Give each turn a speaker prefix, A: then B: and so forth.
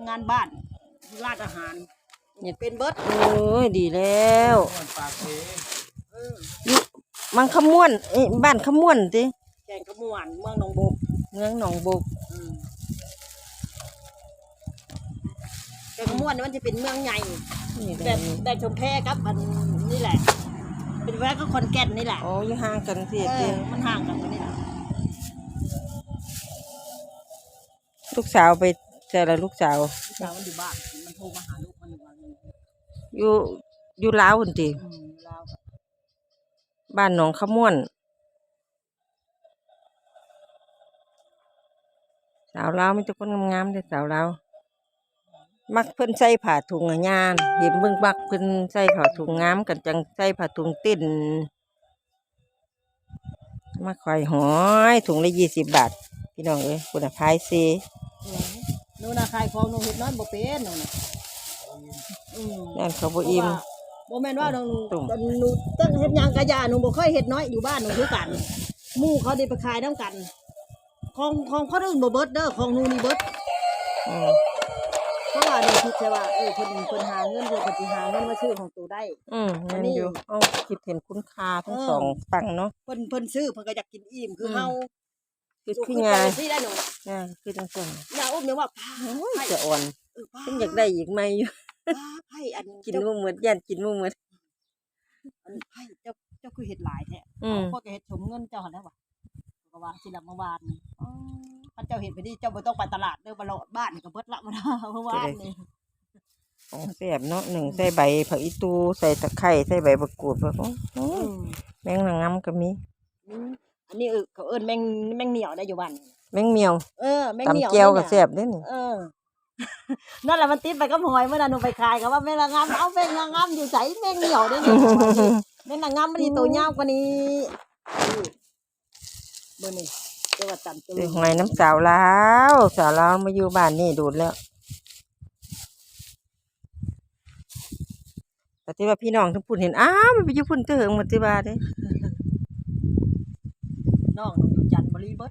A: ำงานบ้านร้านอาหารเป็นเบิด
B: โอ้ยดีแล้ว
C: ม่วนปากเส
A: เออ
B: อยู่มังขม่วนเอ้ยบ้านขม่วนติ
A: แกงกระมวนเมืองหนองบก
B: เมืองหนองบก
A: อืมแกงกระมวนนี่มันจะเป็นเมืองใหญ่
B: นี่แห
A: แต่
B: ละนี่
A: แต่ชมแพกับอันนี่แหละ เป็นแวะก็คอนแก่นนี่แหละ
B: อ๋ออยู่ห่างกันสิ
A: เอ
B: ติ
A: อมันห่างกันนี่แหละ
B: ลูกสาวไป แต่ละลูกสาว
A: พี่สาวมันอยู่บ้าน มันโทรมาหาลูกมันอยู่บ้าน
B: อยู่อยู่ลาวพุ่นติ
A: อืมลาวกับ
B: บ้านหนองขม่วน สาวลาวมีแต่คนงามๆเด้อสาวลาวมักเพิ่นใส่ผ้าถุงอะย่านเห็นเบิ่งมักเพิ่นใส่ผ้าถุงงามกันจังใส่ผ้าถุงติ้นมาข่อยหอยถุงละยี่สิบบาท พี่น้องเอ้ยคุณภาพซี
A: เออห นูนาคายของหนูเห็ดน้อยบ่เป็นหนูน่ะอืม
B: นั่นเขาบ่อิ่ม
A: บ่แม่นว่าหนู
B: ตุ่ม
A: หนูตั้งเฮ็ดหยังกะยาหนูบ่เคยเฮ็ดน้อยอยู่บ้านหนูคือกันหมู่เขาได้ไปขายนํกัน ของของคนอื่นบ่เบิดเด้อของหนูนี่เบิด
B: อืม
A: เพราะว่าหนูคิดแค่ว่าเออเพิ่นเพิ่นหาเงินเพิ่นก็สิหาเงินมาซื้อของตัวได้
B: อืม
A: อั
B: นั่
A: น
B: น
A: นี้
B: อยู่เอาคิดเห็นคุณค่าทั้ง
A: เออ
B: สองฝั่งเนาะ
A: เพิ่นเพิ่นซื้อเพิ่นก็อยากกินอิ่มคือ
B: ม
A: เฮา
B: คือ
A: ลูก
B: คือ
A: ขึ้น
B: ไง
A: ไปสิได้หนู
B: ง่ายคือจังซั่น
A: อย่า อุ้มเดี๋ยวว่าพา
B: โอ้ย
A: ไผ่
B: จะอ่อน
A: เออพา
B: เพิ่นอยากได้อีกไหมอยู่
A: พาไผ่อัน
B: กิน
A: เจ้า
B: บ่หมดย่านกินบ่หมด
A: อันไผ่เจ้าเจ้าคือเฮ็ดหลายแท้
B: อืม
A: พวกก็เฮ็ดสมเงินเจ้าหั่นแหล้วว่ะก็ว่าสิละเมื่อวานนี่อ๋อคันเจ้าเห็นไปดิเจ้าบ่ต้องไปตลาดเด้อบ่เลาะบ้านนี่ก็เบิดละมาเมื่อวานนี่
B: ของแซ่บเนาะหนึ่งใส่ใบผักอีตูใส่ตะไคร้ใส่ใบมะกรูดแบบโอ้โห
A: อืม
B: แมงนางงามก็มี
A: อืมอันนี้เออเขาเอิ้นแมงแมงเหนียวได้อยู่บ้าน
B: แมงเมียว
A: เออแมงเหนียว
B: ตำเจียวกั
A: บ
B: แซ่บเด้นี่
A: เออ นั่นแหละมันติดไปก็หอยเมื่อนั้นหนูไปขายก็ว่าแมงงามเอาแมงงามอยู่ใสแมงเมียวได้นี่แมงงามมันนี่ตัวยาวกว่านี้เบอร์นี่เจ้าว่าตำ
B: เหอยน้ำสาวแล้วสาวแล้วมาอยู่บ้านนี่ดูดแล้วแต่ที่ว่าพี่น้องทั้งพุ่นเห็นอ้าวมันไปยุ่พุ่นเติงมาที่บ้าเด้
A: น้องอยู่จันบริเบิร